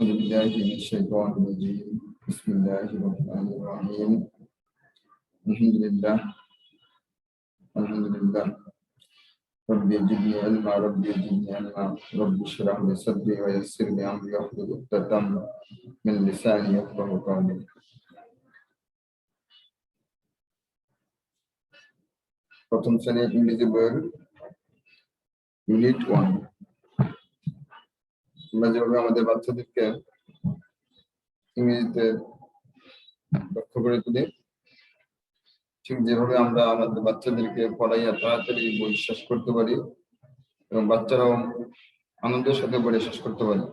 Euzu billahi mineşşeytanirracim. Bismillahirrahmanirrahim. Elhamdülillah. Elhamdülillah. Rabbi zidni ilma, Rabbi zidni ilma. Rabbi şirah ve sadri ve yessir li amri yahdud uktetem min lisani yakbahu kavmin. Prothom sene İngilizce bölüm. Unit 1. আমরা যেভাবে আমাদের বাচ্চাদেরকে ইংরেজিতে দক্ষ করে তুলি, ঠিক যেভাবে আমরা আমাদের বাচ্চাদেরকে পড়াইয়া তাড়াতাড়ি বই শেষ করতে পারি এবং বাচ্চারাও আনন্দের সাথে বই শেষ করতে পারি।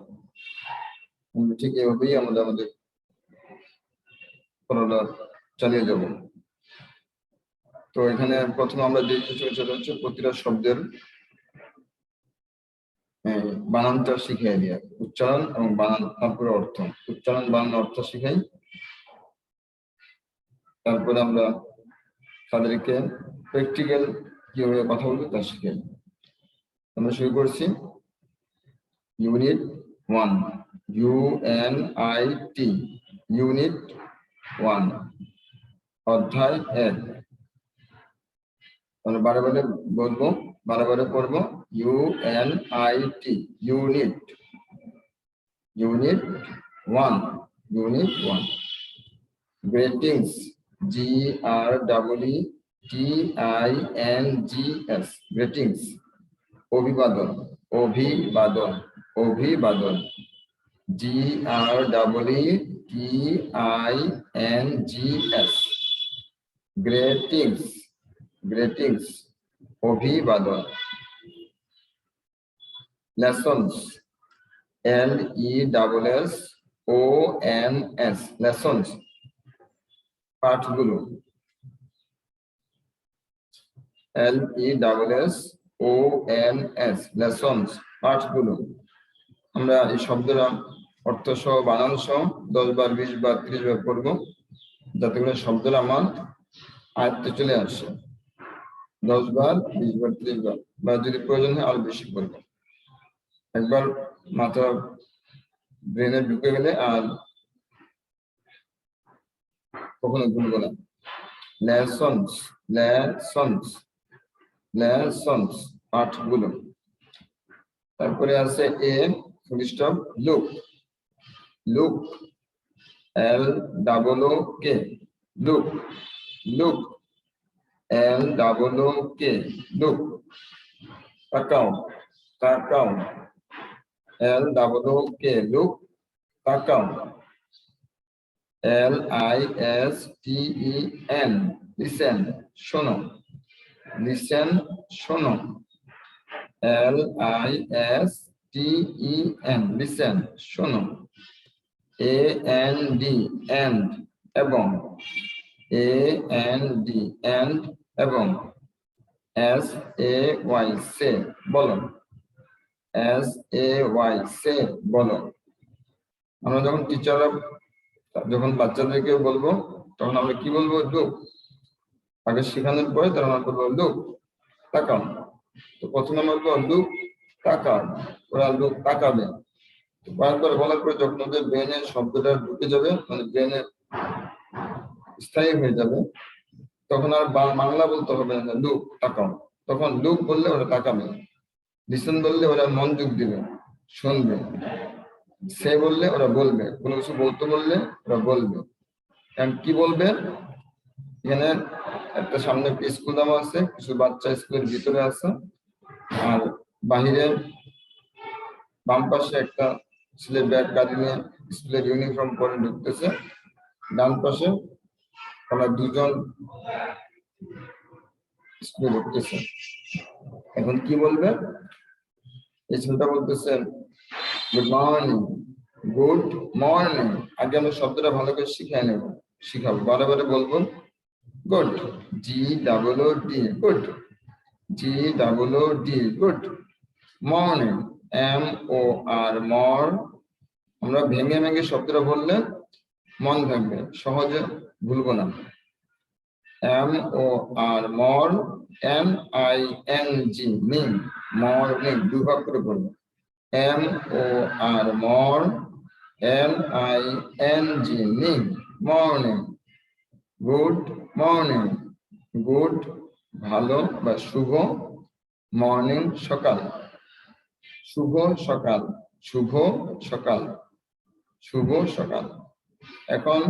ঠিক এভাবেই আমরা আমাদের পড়াটা চালিয়ে যাব। তো এখানে প্রথমে আমরা যে সেটা হচ্ছে প্রতিটা শব্দের বানানটা শিখিয়ে দিয়া, উচ্চারণ এবং বানান তারপরে অর্থ। উচ্চারণ, বানান, অর্থ শিখাই। তারপরে আমরা তাদেরকে প্র্যাকটিক্যাল কীভাবে কথা বলব তা শিখাই। আমরা শুরু করছি। Unit one U N I T unit one অধ্যায় এক। আমরা বারে বারে বলব, বারে বারে পড়ব। আর double E T I N G S greetings অভিবাদন অভিবাদন অভিবাদন G R double T I N G S greetings greetings অভিবাদন lessons L E double S O N S lessons পাঠগুলো L E double S O N S lessons পাঠগুলো আমরা এই শব্দরা অর্থ সহ বানান সহ দশ বার, বিশ বার, ত্রিশ বার পড়ব যাতে করে শব্দরা আমার আয়ত্তে চলে আসে। দশ বার, বিশ বার, ত্রিশ বার। বা যদি প্রয়োজন হয় আরও বেশি করব। একবার মাথা ব্রেনে ঢুকে গেলে আর কখনো ভুলবো না। লেসন্স লেসন্স লেসন্স পাঠগুলো। তারপরে আছে এ, ফুল look look L double O K. Look look L double O K. Look তাকাও তাকাও L double O K look তাকাও L I S T E N listen শোনো লিসেন শোনো L I S T E N listen শোনো A N D and এবং A N D and এবং S A Y say বলো S A Y say বলো। আমরা যখন টিচাররা যখন বাচ্চাদেরকে বলব, তখন আমরা কি বলব? লুক আগে শেখানোর পরে তারা আমরা বলব লুক তাকাও। তো প্রথমে আমরা বলব লুক তাকাও। ওরা লুক তাকাবে। তো বারবার বলার পরে যখন ওদের ব্রেনে শব্দটা ঢুকে যাবে মানে ব্রেনে স্থায়ী হয়ে যাবে, তখন আর বাংলা বলতে হবে না লুক তাকাও। তখন লুক বললে ওরা তাকাবে। লিসন বললে ওরা মনোযোগ দিবে, শুনবে। সে বললে ওরা বলবে, কোনো কিছু বলতে বললে ওরা বলবে। কারণ কি বলবে? এখানে একটা সামনে একটা স্কুল দেওয়া আছে, কিছু বাচ্চা স্কুলের ভিতরে আছে। আর বাহিরে বাম পাশে একটা ছেলে ব্যাগ গাড়ি নিয়ে স্কুলের ইউনিফর্ম পরে ঢুকতেছে। ডান পাশে ওরা দুজন স্কুলে ঢুকতেছে। এখন কি বলবে? এই গুড মর্নিং আগে আমরা শব্দটা ভালো করে শিখাবো। বারে বারে বলব good G D good G D good morning M O R mor আমরা ভেঙে ভেঙে শব্দটা বললে মন থাকবে সহজে ভুলবো না। M O R mor M I N G ming morning দুই ভাগ করে পড়ব M O R mor L I N G ning morning good morning good ভালো বা শুভ মর্নিং সকাল। শুভ সকাল। শুভ সকাল। শুভ সকাল। এখন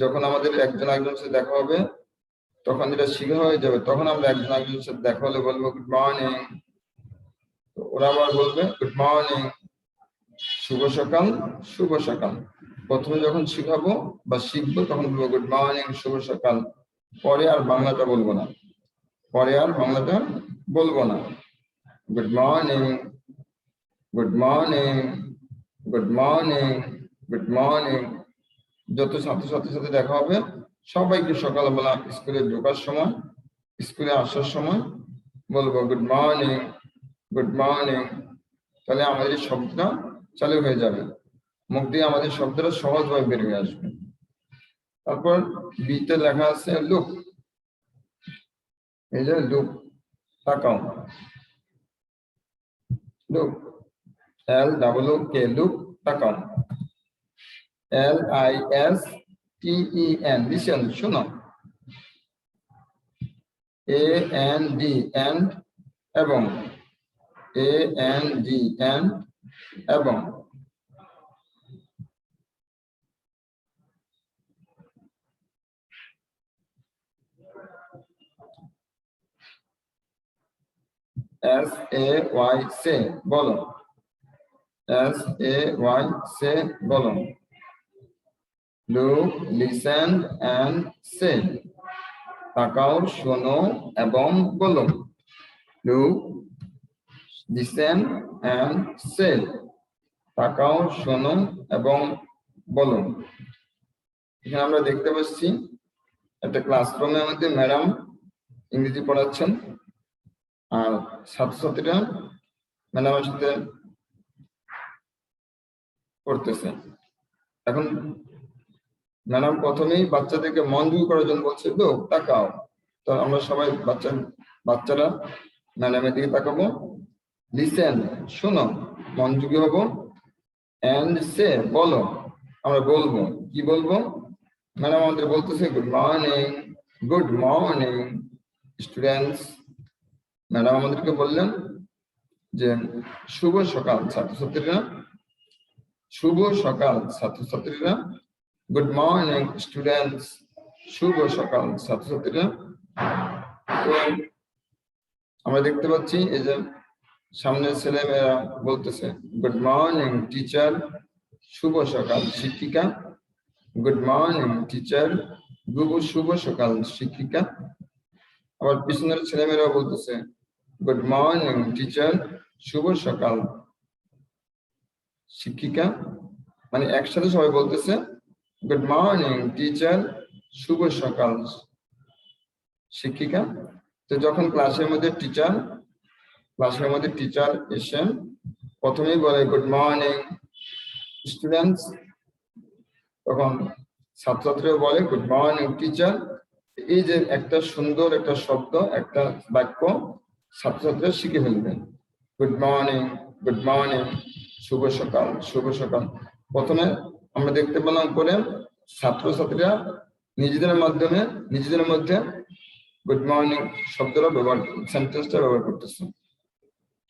যখন আমাদের একজন একজনের সাথে দেখা হবে, তখন যেটা শিখা হয়ে যাবে, তখন আমরা একজন একজনের সাথে দেখা হলে বলব গুড মর্নিং ওরা আবার বলবে গুড মর্নিং শুভ সকাল শুভ সকাল। প্রথমে যখন শিখাবো বা শিখব, তখন বলব গুড মর্নিং শুভ সকাল। পরে আর বাংলাটা বলব না। পরে আর বাংলাটা বলব না। Good morning good morning good morning good morning যত ছাত্রছাত্রীর সাথে দেখা হবে, সবাইকে সকালবেলা স্কুলে ঢোকার সময়, স্কুলে আসার সময় বলব গুড মর্নিং গুড মর্নিং তাহলে আমাদের শব্দটা চালু হয়ে যাবে। মুখ দিয়ে আমাদের শব্দটা সহজভাবে বের হয়ে আসবে। তারপর বিতে লেখা আছে লুক এই যে লুক তাকাও। Look L double K look তাকাও। L I S T E N listen শোনো এ এন ডি এন্ড এবং এ এন ডি এন এবং এস এ ওয়াই সে বলো এস এ ওয়াই সে বলো লুক লিসেন এন্ড সে তাকাও, শোনো এবং বলো। লুক লিসেন এন্ড সে তাকাও, শোনো এবং বলো। এখানে আমরা দেখতে পাচ্ছি, একটা ক্লাসরুমের মধ্যে ম্যাডাম ইংরেজি পড়াচ্ছেন। আর ছাত্রছাত্রীরা ম্যাডামের সাথে পড়তেছে। এখন ম্যাডাম প্রথমেই বাচ্চাদেরকে মনোযোগী করার জন্য বলছে তো তাকাও। তো আমরা সবাই বাচ্চা, বাচ্চারা ম্যাডামের দিকে তাকাবো। লিসেন শোনো, মন মনোযোগী হব। এন্ড সে, বলো, আমরা বলব। কি বলব? ম্যাডাম আমাদের বলতেছে good morning good morning students madam আমাদেরকে বললেন যে, শুভ সকাল ছাত্রছাত্রীরা, শুভ সকাল ছাত্রছাত্রীরা। গুড মর্নিং স্টুডেন্টস শুভ সকাল, ছাত্রছাত্রীরা। তো আমরা দেখতে পাচ্ছি, এই যে সামনে ছেলে মেয়েরা বলতেছে গুড মর্নিং টিচার শুভ সকাল, শিক্ষিকা. গুড মর্নিং টিচার শুভ সকাল, শিক্ষিকা. আবার পিছনের ছেলেমেয়েরা বলতেছে গুড মর্নিং টিচার শুভ সকাল, শিক্ষিকা. মানে একসাথে সবাই বলতেছে গুড মর্নিং টিচার শুভ সকাল শিক্ষিকা তো যখন ক্লাসের মধ্যে টিচার ক্লাসের মধ্যে টিচার এসে প্রথমেই বলে গুড মর্নিং স্টুডেন্টস তখন ছাত্রছাত্রীরা বলে গুড মর্নিং টিচার এই যে একটা সুন্দর একটা শব্দ, একটা বাক্য ছাত্রছাত্রীরা শিখে ফেলবেন গুড মর্নিং গুড মর্নিং শুভ সকাল শুভ সকাল প্রথমে আমরা দেখতে পেলাম করে ছাত্রছাত্রীরা নিজেদের মাধ্যমে, নিজেদের মধ্যে গুড মর্নিং শব্দটা ব্যবহার সেন্টেন্সটা ব্যবহার করতেছে।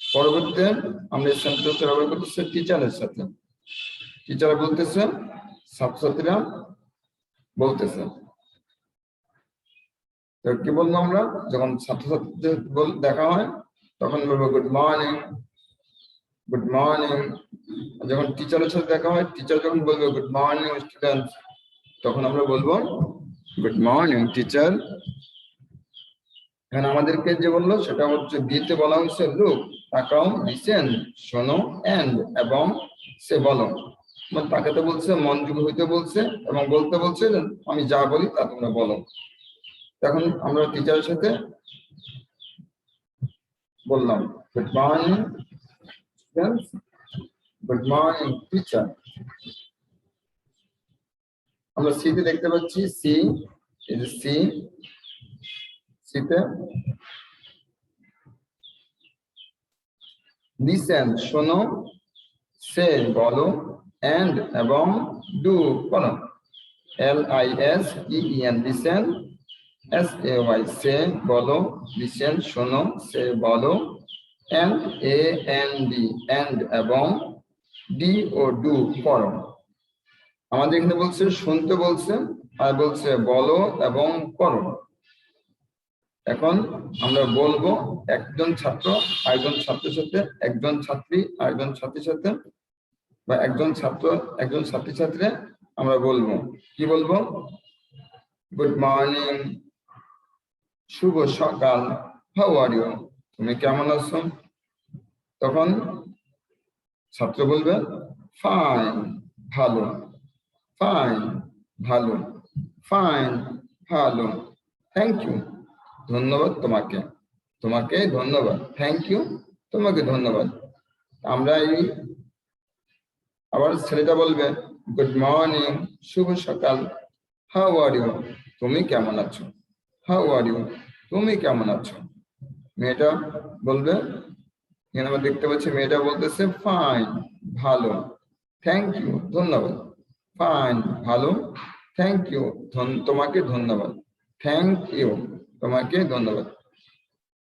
পরবর্তীতে আমরা এই সেন্টেন্সটা ব্যবহার করতেছি টিচারের সাথে। টিচার বলতেছে, ছাত্রছাত্রীরা বলতেছে। তো কি বলব আমরা? যখন ছাত্রছাত্রীদের দেখা হয়, তখন বলব গুড মর্নিং গুড মর্নিং যখন টিচারের সাথে দেখা হয় টিচার যখন বলবে গুড মর্নিং স্টুডেন্ট তখন আমরা বলব গুড মর্নিং টিচার এখানে আমাদেরকে যে বলল, সেটা হচ্ছে দিতে বলা হচ্ছে লুক তাকাও লিসেন শোনো এন্ড এবং সে বলো। মানে তাকে তো বলছে, মনোযোগ হইতে বলছে, এবং বলতে বলছে আমি যা বলি, তা তোমরা বলো। তখন আমরা টিচারের সাথে বললাম good morning good morning teacher আমরা সিতে দেখতে পাচ্ছি সি সি সিতে লিসেন শোনো সে বলো, and এবং do করো L I S E N listen S A Y say বলো listen শোনো, সে, বলো, and A N D and এবং ডি ও ডু করো আমাদের এখানে বলছে, শুনতে বলছে আর বলছে, বলো এবং করো। এখন আমরা বলব, একজন ছাত্র, আরেকজন ছাত্রের সাথে একজন ছাত্রী, আরেকজন ছাত্রীর সাথে বা একজন ছাত্র, একজন ছাত্রী ছাত্রী আমরা বলব। কি বলব? গুড মর্নিং শুভ সকাল হাউ আর ইউ তুমি কেমন আছো? তখন ছাত্র বলবে ফাইন ভালো। ফাইন ভালো। ফাইন ভালো। থ্যাংক ইউ ধন্যবাদ তোমাকে। তোমাকে ধন্যবাদ। থ্যাংক ইউ তোমাকে ধন্যবাদ। আমরা এই আবার ছেলেটা বলবে গুড মর্নিং শুভ সকাল। হাউ আর ইউ তুমি কেমন আছো? হাউ আর ইউ তুমি কেমন আছো? মেয়েটা বলবে, এখানে আমরা দেখতে পাচ্ছি মেয়েটা বলতেছে ফাইন ভালো। থ্যাংক ইউ ধন্যবাদ। ফাইন ভালো। থ্যাংক ইউ তোমাকে ধন্যবাদ। থ্যাংক ইউ তোমাকে ধন্যবাদ।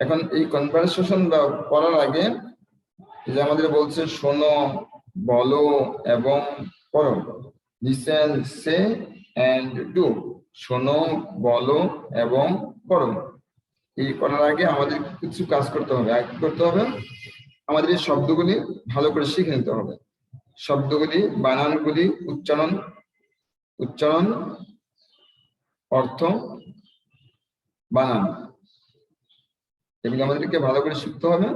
এখন এই কনভারসেশন করার আগে যে আমাদের বলছে, শোনো, বলো এবং করো। লিসেন সে এন্ড ডু শোনো, বলো এবং করো। এই করার আগে আমাদের কিছু কাজ করতে হবে। করতে হবে? আমাদের এই শব্দগুলি ভালো করে শিখে নিতে হবে। শব্দগুলি, বানানগুলি, উচ্চারণ উচ্চারণ, অর্থ, বানান। এগুলো আমাদেরকে ভালো করে শিখতে হবে।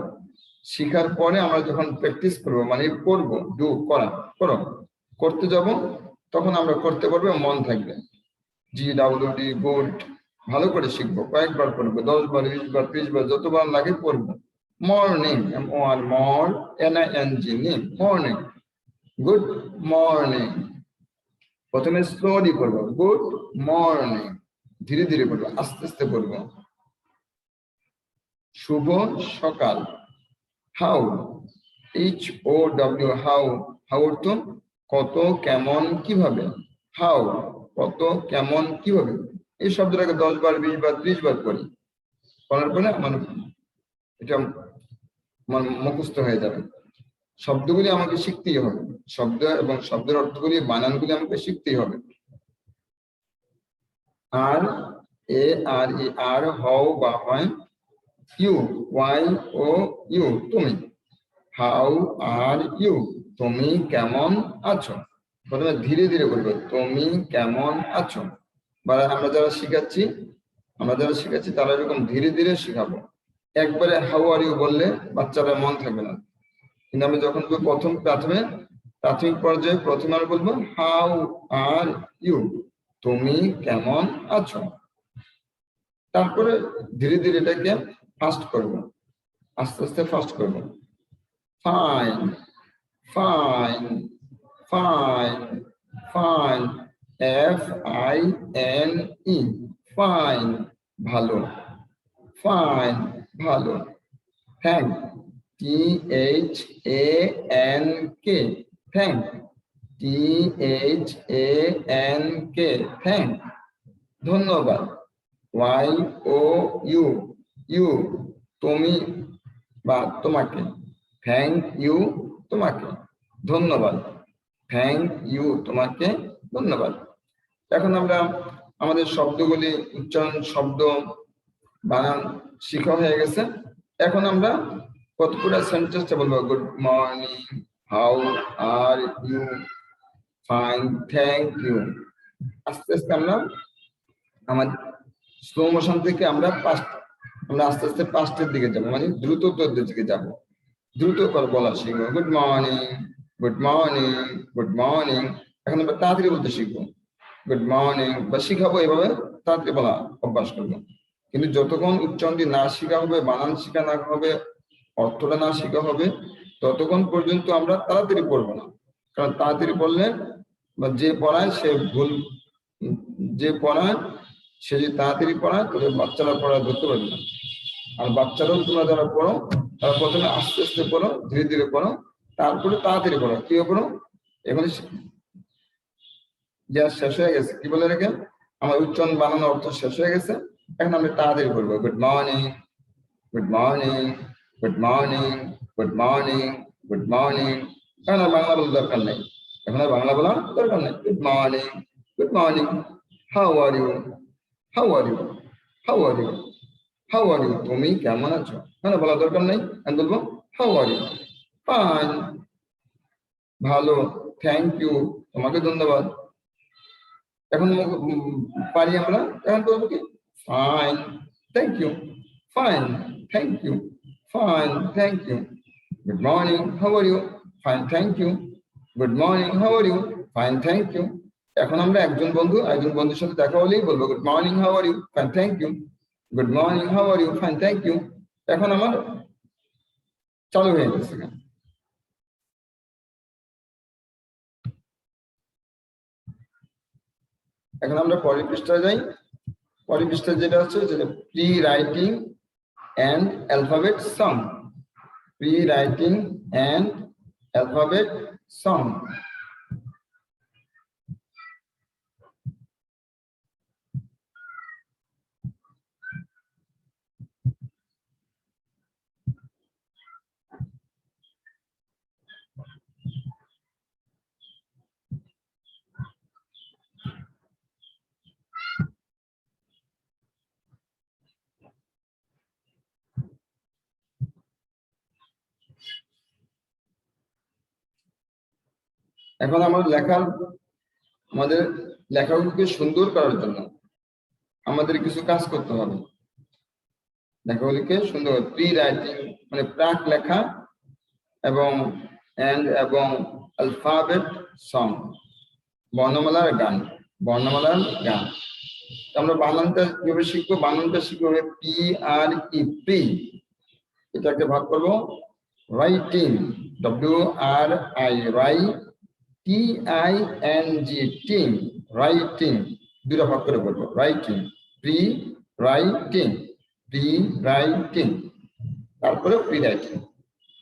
শিখার পরে আমরা যখন প্র্যাকটিস করব মানে করব ডু করা, করো, করতে যাব, তখন আমরা করতে পারব, মন থাকবে। জি ডাব্লিউ ডি গুড ভালো করে শিখব, কয়েকবার পড়ব দশ বার বিশ বার ত্রিশ বার যতবার লাগে পড়ব। Morning M mor N N G নিম মর্নিং গুড মর্নিং প্রথমে স্লোলি পড়ব। গুড মর্নিং ধীরে ধীরে পড়ব, আস্তে আস্তে পড়ব। শুভ সকাল। How H O W how how অর্থ কত, কেমন, কীভাবে? হাউ কত, কেমন, কীভাবে? এই শব্দটাকে দশ বার, বিশ বার, ত্রিশ বার করি করার পরে আমার এটা আমার মুখস্থ হয়ে যাবে। শব্দগুলি আমাকে শিখতেই হবে। শব্দ এবং শব্দের অর্থগুলি, বানানগুলি আমাকে শিখতেই হবে। আর, এ, আর, ই, আর, হও, বা, হয়, ইউ, ওয়াই, ও, ইউ, তুমি। হাউ আর, ইউ, তুমি কেমন আছো? প্রথমে ধীরে ধীরে বলব, তুমি কেমন আছো? বা, আমরা যারা শিখাচ্ছি, আমরা যারা শিখাচ্ছি, তারা এরকম ধীরে ধীরে শিখাবো। একবারে হাউ আর, ইউ বললে বাচ্চারা মন থাকবে না। আমি যখন প্রথম প্রাথমিক প্রাথমিক পর্যায়ে প্রথমে আর বলব, হাউ আর ইউ? তুমি কেমন আছো? তারপরে ধীরে ধীরে এটাকে ফাস্ট করব। আস্তে আস্তে ফাস্ট করব। Fine fine fine fine, F I N E, fine, ভালো ফাইন, ভালো thank T H A N K thank T H A N K thank ধন্যবাদ। ওয়াই ও ইউ ইউ তুমি বা তোমাকে। থ্যাংক ইউ তোমাকে। ধন্যবাদ। থ্যাংক ইউ তোমাকে। ধন্যবাদ। এখন আমরা আমাদের শব্দগুলি উচ্চারণ, শব্দ বানান, শিখা হয়ে গেছে। এখন আমরা কতগুলো সেন্টেন্সটা বলব? Good morning how are you fine thank you আস্তে আস্তে আমরা আমাদের স্লো মোশন থেকে আমরা পাস্ট আমরা আস্তে আস্তে পাস্টের দিকে যাব মানে দ্রুততর দিকে যাব। দ্রুত করে বলা শিখব। Good morning good morning good morning এখন আমরা তাড়াতাড়ি বলতে শিখব। গুড মর্নিং বা শিখাবো এভাবে তাড়াতাড়ি বলা অভ্যাস করব। কিন্তু যতক্ষণ উচ্চারণটি না শেখা হবে, বানান শেখা না হবে অর্থটা না শেখা হবে, ততক্ষণ পর্যন্ত আমরা তাড়াতাড়ি পড়ব না। কারণ তাড়াতাড়ি পড়লে বা যে পড়ায় সে ভুল, যে পড়ায় সে যদি তাড়াতাড়ি পড়ায়, তাহলে বাচ্চারা পড়া ধরতে পারবে না। আর বাচ্চারাও তোমরা যারা পড়ো, তারা প্রথমে আস্তে আস্তে পড়ো, ধীরে ধীরে পড়ো, তারপরে তাড়াতাড়ি পড়ো। কি পড়ো? এখন যা শেষ হয়ে গেছে, কি বলে রেখে আমার উচ্চারণ বানানোর অর্থ শেষ হয়ে গেছে, এখন আমি তাড়াতাড়ি করব good morning good morning good morning good morning good morning এখন আর বাংলা বলার দরকার নেই এখন আর বাংলা বলার দরকার নেই good morning good morning how are you how are you how are you how are you তুমি কেমন আছো মানে বলার দরকার নেই আমি বলব হাউ আর ইউ ফাইন ভালো থ্যাংক ইউ তোমাকে ধন্যবাদ এখন মুখ- উম, পারি আমরা এখন বলব কি fine thank you fine thank you fine thank you good morning how are you fine thank you good morning how are you fine thank you এখন আমরা একজন বন্ধু একজন বন্ধুর সাথে দেখা হলেই বলব good morning how are you fine thank you good morning how are you fine thank you এখন আমার চালু হয়ে গেছে এখন। আমরা পরের পৃষ্ঠায় যাই। পরের পৃষ্ঠায় যেটা হচ্ছে যেটা pre writing and alphabet sum. pre-writing and alphabet sum. এখন আমার লেখার আমাদের লেখাগুলোকে সুন্দর করার জন্য আমাদের কিছু কাজ করতে হবে। লেখাগুলিকে সুন্দর প্রি রাইটিং মানে প্রাক লেখা এবং এন্ড এবং আলফাবেট সং বর্ণমালার গান বর্ণমালার গান। আমরা বানানটা কীভাবে শিখব? বানানটা শিখব পি আর ই প্রি এটাকে ভাগ করব writing W R I wri T I N G ting writing দুটো করে বলব writing pre writing pre writing তারপরে প্রি রাইটিং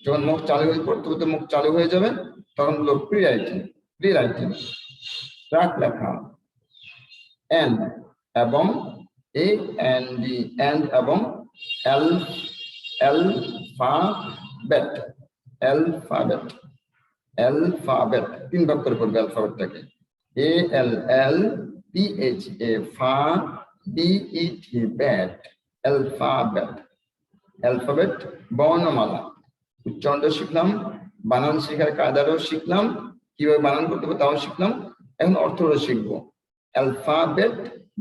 যখন মুখ চালু হয়ে পড়তে পড়তে মুখ চালু হয়ে যাবে, তখন বলব pre writing pre writing track লেখা। এন এবং এ এন ডি এন এবং এল এল ফা বেট অ্যালফাবেট ভাগ করে পড়বে অ্যালফাবেটটাকে এ এল এল P H A pha B E bet alphabet alphabet বর্ণমালা। উচ্চারণটা শিখলাম, বানান শেখার কায়দাটাও শিখলাম, কীভাবে বানান করতে হবে তাও শিখলাম। এখন অর্থটা শিখব। অ্যালফাবেট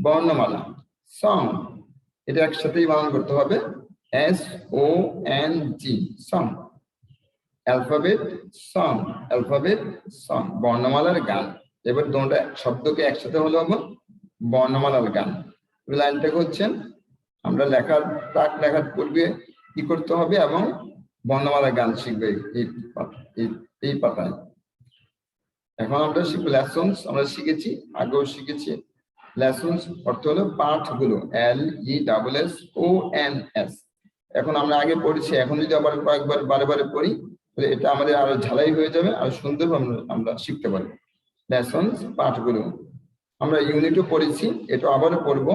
বর্ণমালা সং এটা একসাথেই বানান করতে হবে, S O N G song alphabet song alphabet song বর্ণমালার গান। এবার দুটো শব্দকে একসাথে হলো হবে বর্ণমালার গান। এই লাইনটাকে হচ্ছে আমরা লেখার প্রাক লেখার পূর্বে কি করতে হবে এবং বর্ণমালার গান শিখবে এই পাত- এই- এই পাতায়। এখন আমরা শিখব লেসন্স আমরা শিখেছি, আগেও শিখেছি। লেসন্স অর্থ হলো পাঠগুলো। L E double S O N S এখন আমরা আগে পড়েছি। এখন যদি আবার কয়েকবার বারে বারে পড়ি এটা আমাদের আরও ঝালাই হয়ে যাবে, আর সুন্দর আমরা শিখতে পারব। লেসন্স পাঠগুলো। আমরা ইউনিটও পড়েছি, এটা আবারও পড়ব।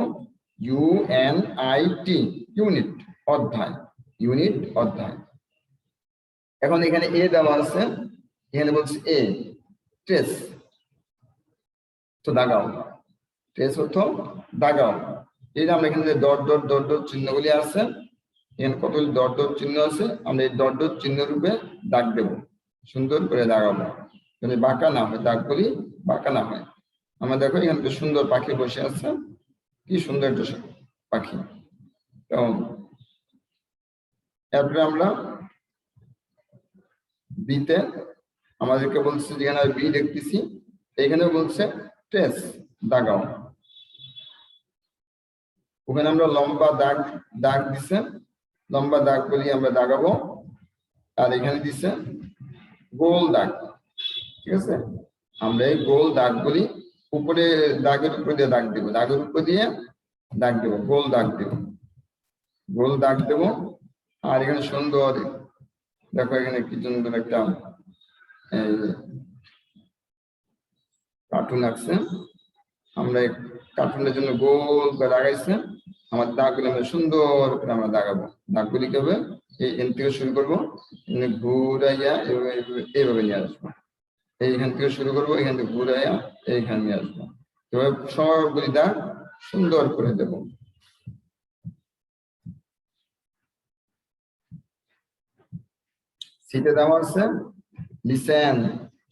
U N I T unit অধ্যায়। ইউনিট অধ্যায়। এখন এখানে এ দেওয়া আছে, এখানে বলছে এ ট্রেস তো দাগাও। ট্রেস অর্থ দাগাও। এই যে আমরা এখানে ডট ডট ডট ডট চিহ্নগুলি আছে এখানে কতগুলি ডট ডট চিহ্ন আছে? আমরা এই ডট ডট চিহ্ন রূপে দাগ দেব। সুন্দর করে দাগাবো। যদি বাঁকা না হয়, দাগ দাগগুলি বাঁকা না হয়। আমরা দেখো এখানে একটা সুন্দর পাখি বসে আছে। কি সুন্দর একটা পাখি। তো এরপরে আমরা বিতে আমাদেরকে বলছে যেখানে বি দেখতেছি। এখানে বলছে টেস, দাগাও। ওখানে আমরা লম্বা দাগ দাগ দিছে। লম্বা দাগ বলি আমরা দাগাবো। আর এখানে দিচ্ছে গোল দাগ, ঠিক আছে? আমরা এই গোল দাগ বলি উপরে দাগের উপর দিয়ে দাগ দেবো। দাগের উপর দিয়ে দাগ দেবো, গোল দাগ দেবো। গোল দাগ দেবো। আর এখানে সুন্দর, দেখো এখানে কি সুন্দর একটা কার্টুন আঁকছে। আমরা কার্টুনের জন্য গোল করে লাগাইছে আমার দাগগুলি আমরা সুন্দর করে আমরা দাগাবো। দাগগুলি কি হবে? এই এন থেকে শুরু করব ঘুরাইয়া এইভাবে নিয়ে আসব। এইখান থেকে শুরু করব, এখান থেকে ঘুরাইয়া এইখানে নিয়ে আসব। এভাবে সবগুলি দাগ সুন্দর করে দেবো। সিটে দেওয়া আছে? লিসেন,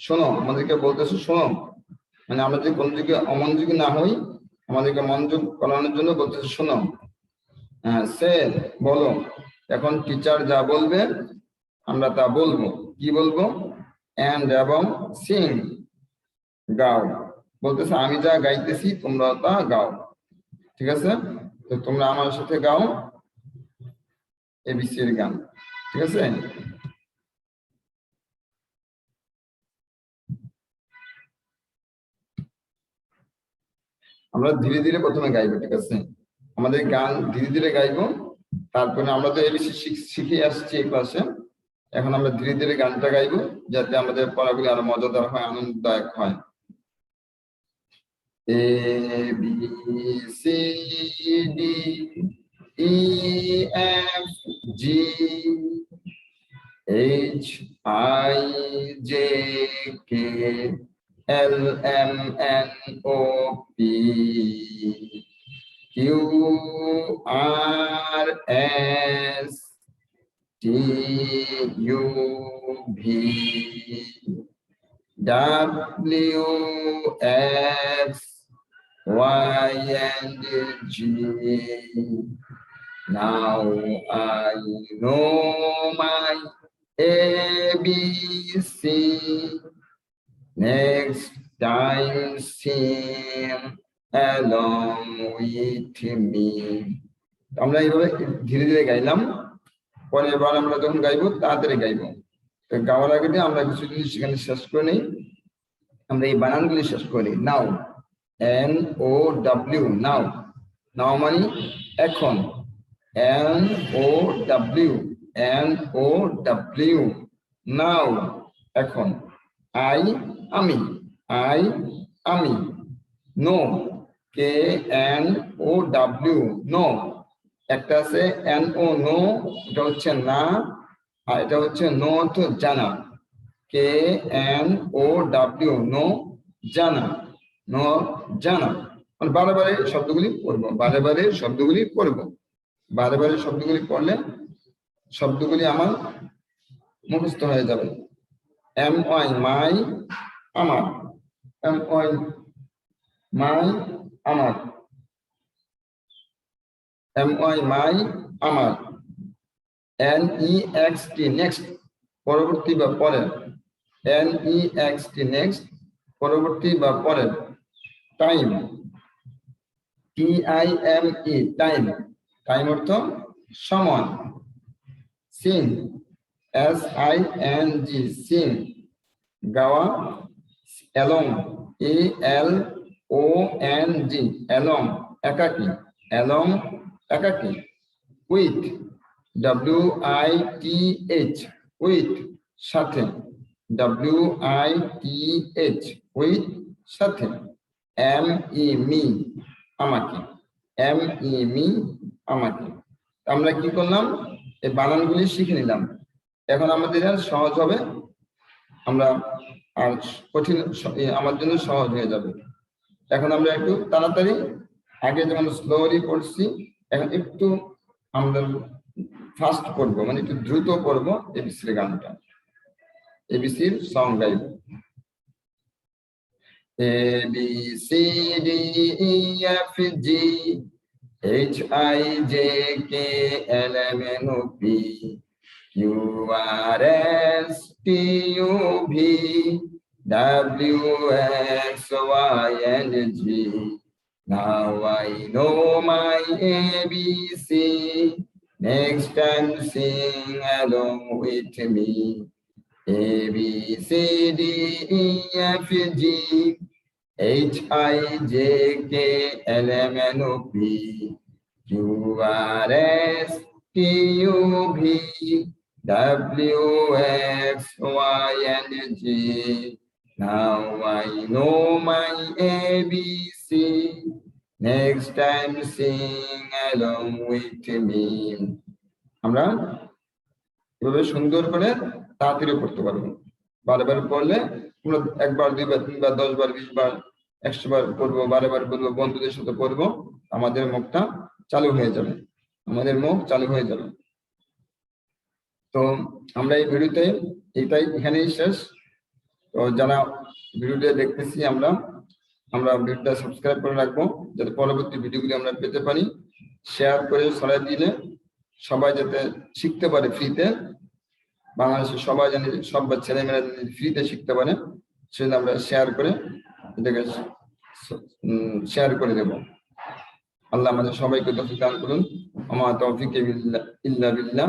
শোনো, আমাদেরকে বলতেছে, শোনো মানে আমরা যদি কোনো দিকে অমনোযোগী না হই আমাদেরকে মনোযোগ করানোর জন্য বলতেছে, শোনো। হ্যাঁ সে বলো, এখন টিচার যা বলবে, আমরা তা বলব। কি বলব? অ্যান্ড এবং সিং গাও। বলতেছে, আমি যা গাইতেছি তোমরা তা গাও। ঠিক আছে? তো তোমরা আমার সাথে গাও এবিসির গান। ঠিক আছে? আমরা ধীরে ধীরে প্রথমে গাইবো, ঠিক আছে? আমাদের গান ধীরে ধীরে গাইবো, তারপরে আমরা তো এবিসি শিখে আসছি এই ক্লাসে। এখন আমরা ধীরে ধীরে গানটা গাইবো, যাতে আমাদের পড়াগুলি আরও মজাদার হয়, আনন্দদায়ক হয়। A B C D E F G H I J K L M N O P Q R S T U V W X Y and G. Now I know my ABC. Next time sing along with me. আমরা এইভাবে ধীরে ধীরে গাইলাম। পরে এবার আমরা যখন গাইবো, তাড়াতাড়ি গাইবো। গাওয়ার আগে আমরা কিছু জিনিস সেখানে শেষ করে নিই। আমরা এই বানানগুলি শেষ করি। নাও এন ও ডাব্লিউ নাও নাও মানে এখন। N O W N O W now এখন। আই আমি, আই, আমি know K, N, O, W know একটা আছে এন, ও, নো, এটা হচ্ছে না, আর এটা হচ্ছে নো তো জানা। K, N, O, W, know, জানা নো, জানা। মানে বারে বারে শব্দগুলি পড়ব, বারে বারে শব্দগুলি পড়ব। বারে বারে শব্দগুলি পড়লে শব্দগুলি আমার মুখস্থ হয়ে যাবে। এম, ওয়াই, মাই আমার। এম ওয়াই মাই আমার। এম ওয়াই মাই আমার। N E X T next পরবর্তী বা পরের। N E X T next পরবর্তী বা পরের। Time T I M E time time অর্থ সময়। Sing S I N G sing গাওয়া। Along A L O N G along একাকি এলং একাকি, with, W I T H, with, সাথে, W I T H, with, সাথে, M E me, আমাকে, M E me, আমাকে। আমরা কি করলাম? এই বানানগুলি শিখে নিলাম। এখন আমাদের সহজ হবে। আমরা আর কঠিন আমার জন্য সহজ হয়ে যাবে। এখন আমরা একটু তাড়াতাড়ি, আগে যেমন স্লোলি পড়ছি, এখন একটু আমরা ফাস্ট পড়ব মানে একটু দ্রুত পড়ব এবিসির গানটা। এবিসির সং গাইব। A B C D E F G H I J K L M N O P U R S T U V W X Y N G. Now I know my ABC. Next time sing along with me. A B C D E F G H I J K L M N O P Q R S T U V W X Y and Z. Now I know my ABC. Next time sing along with me. আমরা এভাবে সুন্দর করে তাড়াতাড়ি পড়তে পারব বারবার পড়লে পুরো একবার, দুইবার, তিনবার দশ বার বিশ বার একশো বার বারবার বলব, বন্ধুদের সাথে পড়ব আমাদের মুখটা চালু হয়ে যাবে আমাদের মুখ চালু হয়ে যাবে তো আমরা এই ভিডিওতে এটাই এখানেই শেষ। তো যারা ভিডিওটা দেখতেছি আমরা আমরা ভিডিওটা সাবস্ক্রাইব করে রাখব, যাতে পরবর্তী ভিডিওগুলি আমরা পেতে পারি। শেয়ার করে ছড়াই দিলে সবাই যাতে শিখতে পারে ফ্রিতে বাংলাদেশের সবাই জানি, সব ছেলেমেয়েরা জানি ফ্রিতে শিখতে পারে। সেজন্য আমরা শেয়ার করে এটাকে শেয়ার করে দেব। আল্লাহ আমাদের সবাইকে তৌফিক দান করুন। আমার তৌফিক ইল্লা বিল্লাহ।